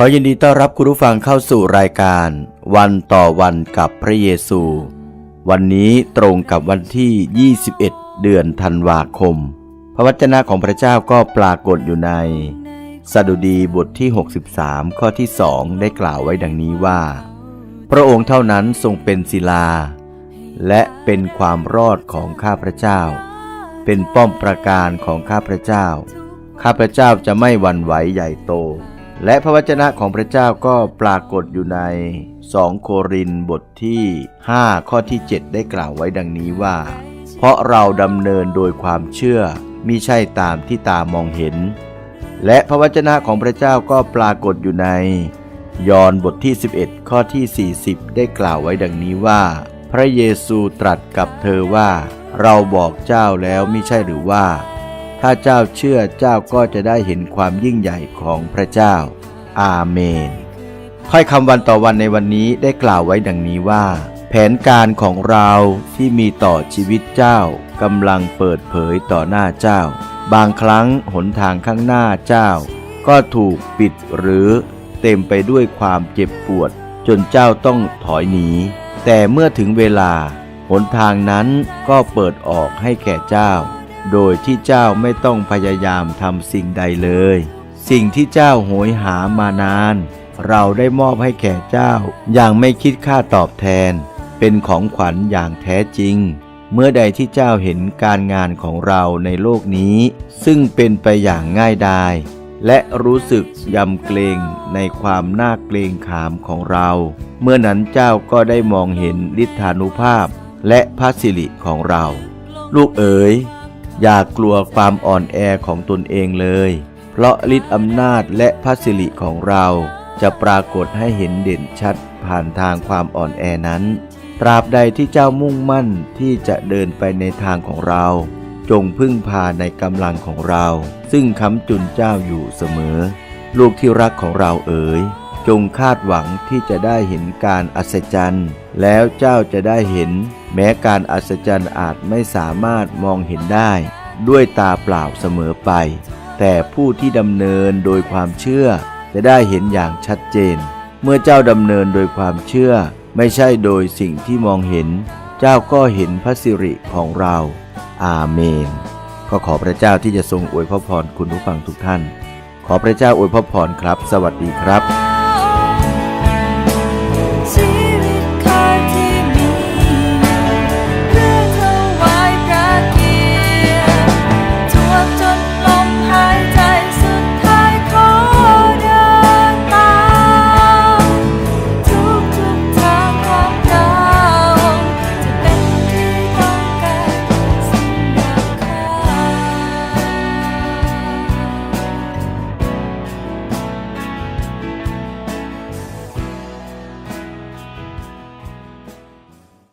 ขอยินดีต้อนรับคุณผู้ฟังเข้าสู่รายการ วันต่อวันกับพระเยซู วันนี้ตรงกับวันที่ 21 เดือนธันวาคม พระวจนะของพระเจ้าก็ปรากฏอยู่ในสดุดีบทที่ 63 ข้อที่สองได้กล่าวไว้ดังนี้ว่า พระองค์เท่านั้นทรงเป็นศิลา และเป็นความรอดของข้าพระเจ้า เป็นป้อมประการของข้าพระเจ้า ข้าพระเจ้าจะไม่หวั่นไหวใหญ่โต และพระวจนะของพระเจ้าก็ปรากฏอยู่ใน 2 โครินบทที่ 5 ข้อที่ 7 ได้กล่าวไว้ดังนี้ว่า เพราะเราดำเนินโดยความเชื่อมิใช่ตามที่ตามองเห็น และพระวจนะของพระเจ้าก็ปรากฏอยู่ใน ยอห์นบทที่ 11 ข้อที่ 40 ได้กล่าวไว้ดังนี้ว่า พระเยซูตรัสกับเธอว่า เราบอกเจ้าแล้วมิใช่หรือว่า ถ้าเจ้าเชื่อเจ้าก็จะได้เห็นความยิ่งใหญ่ของพระเจ้า อาเมนถ้อยคำวันต่อวันในวันนี้ได้กล่าวไว้ดังนี้ว่า แผนการของเราที่มีต่อชีวิตเจ้ากำลังเปิดเผยต่อหน้าเจ้า บางครั้งหนทางข้างหน้าเจ้า ก็ถูกปิดหรือเต็มไปด้วยความเจ็บปวด จนเจ้าต้องถอยหนี แต่เมื่อถึงเวลา หนทางนั้นก็เปิดออกให้แก่เจ้า โดยที่เจ้าไม่ต้องพยายามทำสิ่งใดเลย สิ่งที่เจ้าโหยหามานาน เราได้มอบให้แก่เจ้า อย่างไม่คิดค่าตอบแทน เป็นของขวัญอย่างแท้จริง เมื่อใดที่เจ้าเห็นการงานของเราในโลกนี้ ซึ่งเป็นไปอย่างง่ายดายและรู้สึกยำเกรงในความน่าเกรงขามของเรา เมื่อนั้นเจ้าก็ได้มองเห็นฤทธานุภาพและพระสิริของเรา ลูกเอ๋ย อย่ากลัวความอ่อนแอของตนเองเลย เพราะฤทธิ์อำนาจและพระสิริของเราจะปรากฏให้เห็นเด่นชัดผ่านทางความอ่อนแอนั้น ตราบใดที่เจ้ามุ่งมั่นที่จะเดินไปในทางของเรา จงพึ่งพาในกำลังของเรา ซึ่งค้ำจุนเจ้าอยู่เสมอ ลูกที่รักของเราเอ๋ย จงคาดหวังที่จะได้เห็นการอัศจรรย์ แล้วเจ้าจะได้เห็น แม้การอัศจรรย์อาจไม่สามารถมองเห็นได้ ด้วยตาเปล่าเสมอไป แต่ผู้ที่ดำเนินโดยความเชื่อ จะได้เห็นอย่างชัดเจน เมื่อเจ้าดำเนินโดยความเชื่อ ไม่ใช่โดยสิ่งที่มองเห็น เจ้าก็เห็นพระสิริของเรา อาเมนก็ขอพระเจ้าที่จะทรงอวยพระพรคุณผู้ฟังทุกท่าน ขอพระเจ้าอวยพระพรครับ สวัสดีครับ